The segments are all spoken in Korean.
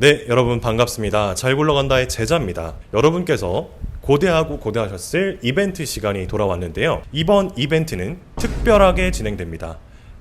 네, 여러분 반갑습니다. 잘 굴러간다의 제자입니다. 여러분께서 고대하고 고대하셨을 이벤트 시간이 돌아왔는데요. 이번 이벤트는 특별하게 진행됩니다.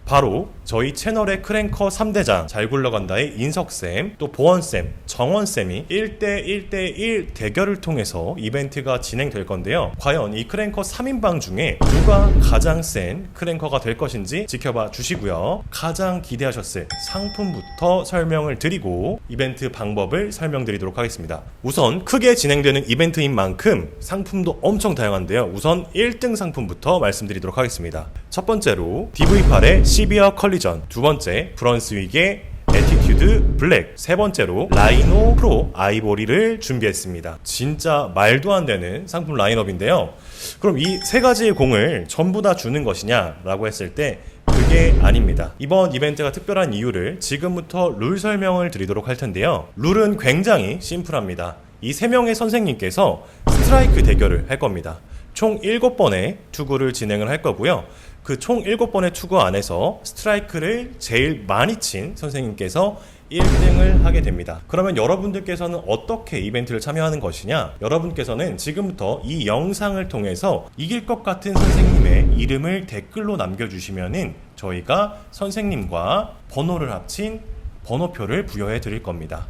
바로 저희 채널의 크랭커 3대장 잘 굴러간다의 인석쌤, 또 보원쌤, 정원쌤이 1대1대1 대결을 통해서 이벤트가 진행될 건데요. 과연 이 크랭커 3인방 중에 누가 가장 센 크랭커가 될 것인지 지켜봐 주시고요. 가장 기대하셨을 상품부터 설명을 드리고 이벤트 방법을 설명드리도록 하겠습니다. 우선 크게 진행되는 이벤트인 만큼 상품도 엄청 다양한데요. 우선 1등 상품부터 말씀드리도록 하겠습니다. 첫 번째로 DV8의 시비어 컬리전, 두 번째 브런스윅의 에티튜드 블랙, 세 번째로 라이노 프로 아이보리를 준비했습니다. 진짜 말도 안 되는 상품 라인업인데요. 그럼 이 세 가지의 공을 전부 다 주는 것이냐 라고 했을 때 그게 아닙니다. 이번 이벤트가 특별한 이유를 지금부터 룰 설명을 드리도록 할 텐데요. 룰은 굉장히 심플합니다. 이 세 명의 선생님께서 스트라이크 대결을 할 겁니다. 총 7번의 투구를 진행을 할 거고요. 그 총 7번의 투구 안에서 스트라이크를 제일 많이 친 선생님께서 1등을 하게 됩니다. 그러면 여러분들께서는 어떻게 이벤트를 참여하는 것이냐? 여러분께서는 지금부터 이 영상을 통해서 이길 것 같은 선생님의 이름을 댓글로 남겨주시면은 저희가 선생님과 번호를 합친 번호표를 부여해 드릴 겁니다.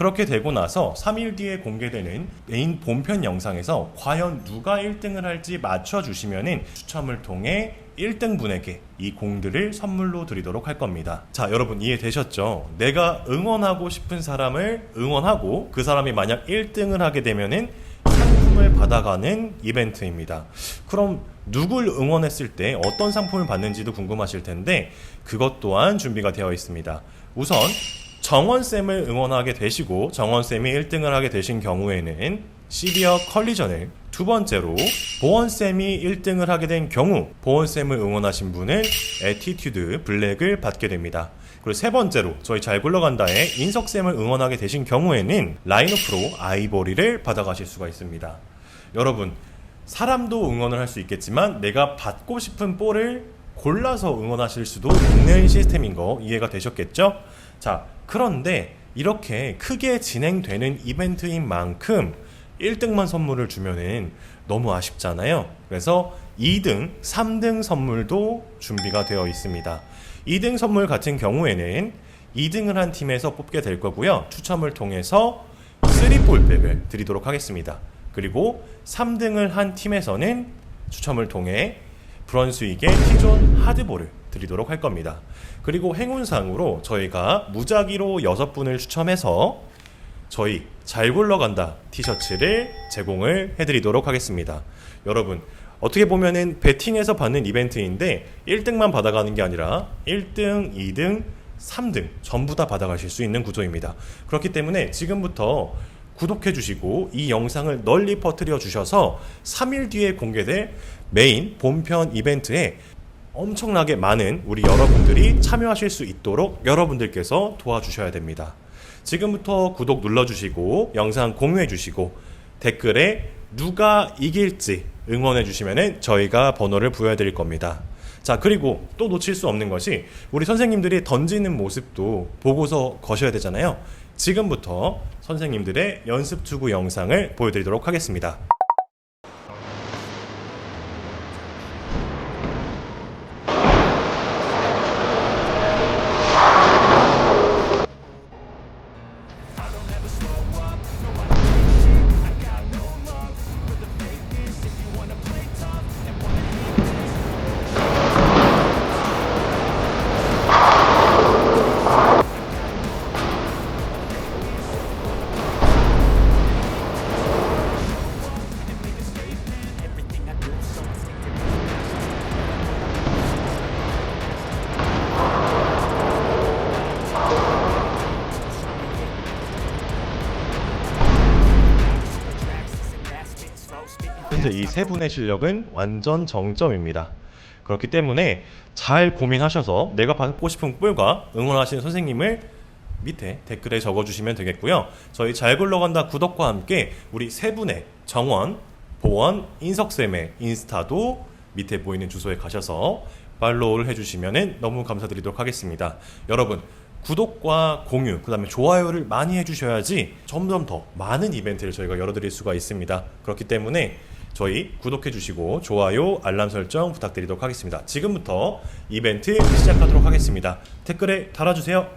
그렇게 되고 나서 3일 뒤에 공개되는 메인 본편 영상에서 과연 누가 1등을 할지 맞춰주시면은 추첨을 통해 1등 분에게 이 공들을 선물로 드리도록 할 겁니다. 자, 여러분 이해되셨죠? 내가 응원하고 싶은 사람을 응원하고 그 사람이 만약 1등을 하게 되면은 상품을 받아가는 이벤트입니다. 그럼 누굴 응원했을 때 어떤 상품을 받는지도 궁금하실 텐데 그것 또한 준비가 되어 있습니다. 우선 정원쌤을 응원하게 되시고 정원쌤이 1등을 하게 되신 경우에는 시비어 컬리전을 두 번째로 보원쌤이 1등을 하게 된 경우 보원쌤을 응원하신 분은 에티튜드 블랙을 받게 됩니다. 그리고 세 번째로 저희 잘 굴러간다에 인석쌤을 응원하게 되신 경우에는 라이노 프로 아이보리를 받아가실 수가 있습니다. 여러분 사람도 응원을 할 수 있겠지만 내가 받고 싶은 볼을 골라서 응원하실 수도 있는 시스템인 거 이해가 되셨겠죠? 자, 그런데 이렇게 크게 진행되는 이벤트인 만큼 1등만 선물을 주면은 너무 아쉽잖아요. 그래서 2등, 3등 선물도 준비가 되어 있습니다. 2등 선물 같은 경우에는 2등을 한 팀에서 뽑게 될 거고요. 추첨을 통해서 3볼백을 드리도록 하겠습니다. 그리고 3등을 한 팀에서는 추첨을 통해 브런스윅의 T존 하드볼을 드리도록 할 겁니다. 그리고 행운상으로 저희가 무작위로 6분을 추첨해서 저희 잘 굴러간다 티셔츠를 제공을 해드리도록 하겠습니다. 여러분 어떻게 보면은 베팅에서 받는 이벤트인데 1등만 받아가는 게 아니라 1등, 2등, 3등 전부 다 받아가실 수 있는 구조입니다. 그렇기 때문에 지금부터 구독해 주시고 이 영상을 널리 퍼뜨려 주셔서 3일 뒤에 공개될 메인 본편 이벤트에 엄청나게 많은 우리 여러분들이 참여하실 수 있도록 여러분들께서 도와주셔야 됩니다. 지금부터 구독 눌러주시고 영상 공유해주시고 댓글에 누가 이길지 응원해주시면 저희가 번호를 부여해드릴 겁니다. 자, 그리고 또 놓칠 수 없는 것이 우리 선생님들이 던지는 모습도 보고서 거셔야 되잖아요. 지금부터 선생님들의 연습 투구 영상을 보여드리도록 하겠습니다. 현재 이 세 분의 실력은 완전 정점입니다. 그렇기 때문에 잘 고민하셔서 내가 받고 싶은 뿔과 응원하시는 선생님을 밑에 댓글에 적어주시면 되겠고요. 저희 잘 굴러간다 구독과 함께 우리 세 분의 정원, 보원, 인석쌤의 인스타도 밑에 보이는 주소에 가셔서 팔로우를 해주시면 너무 감사드리도록 하겠습니다. 여러분 구독과 공유, 그 다음에 좋아요를 많이 해주셔야지 점점 더 많은 이벤트를 저희가 열어드릴 수가 있습니다. 그렇기 때문에 저희 구독해 주시고 좋아요, 알람 설정 부탁드리도록 하겠습니다. 지금부터 이벤트 시작하도록 하겠습니다. 댓글에 달아주세요.